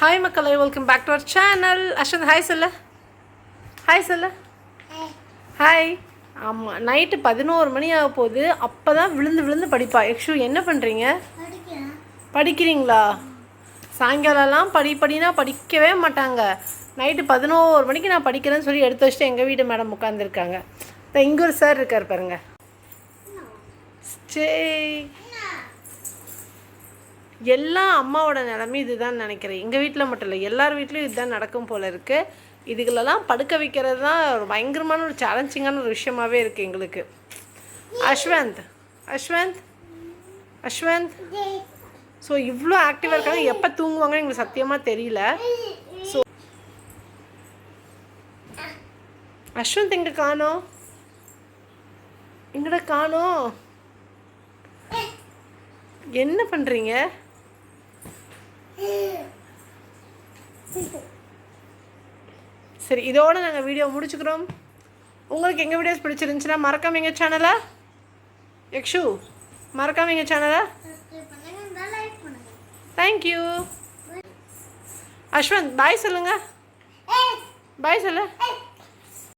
Hi மக்களே welcome back to our channel Ashwanth hi சொல்லு hi சொல்லு ஹாய் ஆமாம் நைட்டு பதினோரு மணி ஆக போகுது. அப்போ தான் விழுந்து விழுந்து படிப்பா. யக்ஷு என்ன பண்ணுறீங்க படிக்கிறீங்களா? சாயங்காலம்லாம் படி படினா படிக்கவே மாட்டாங்க. நைட்டு பதினோரு மணிக்கு நான் படிக்கிறேன்னு சொல்லி எடுத்து வச்சுட்டு எங்கள் வீட்டு மேடம் உட்காந்துருக்காங்க இங்கே ஒரு சார் இருக்கார் பாருங்க. சரி எல்லா அம்மாவோட நிலமையும் இதுதான் நினைக்கிறேன். எங்கள் வீட்டில் மட்டும் இல்லை எல்லார் வீட்லேயும் இதுதான் நடக்கும் போல இருக்குது இதுகளெல்லாம் படுக்க வைக்கிறது தான் ஒரு பயங்கரமான ஒரு சேலஞ்சிங்கான ஒரு விஷயமாவே இருக்குது எங்களுக்கு. அஸ்வந்த் அஸ்வந்த் அஸ்வந்த். ஸோ இவ்வளோ ஆக்டிவாக இருக்காங்க. எப்போ தூங்குவாங்கன்னு எங்களுக்கு சத்தியமாக தெரியல. ஸோ அஸ்வந்த் எங்கே காணோம் எங்கடா காணோம் என்ன பண்ணுறீங்க சரி இதோட நாங்கள் வீடியோ முடிச்சுக்கிறோம். உங்களுக்கு எங்கள் வீடியோஸ் பிடிச்சிருந்துச்சுன்னா மறக்காம எங்கள் சேனலை யக்ஷு மறக்காம எங்கள் சேனலை தேங்க்யூ அஸ்வந்த் பாய் சொல்லுங்க. பாய் சொல்லு.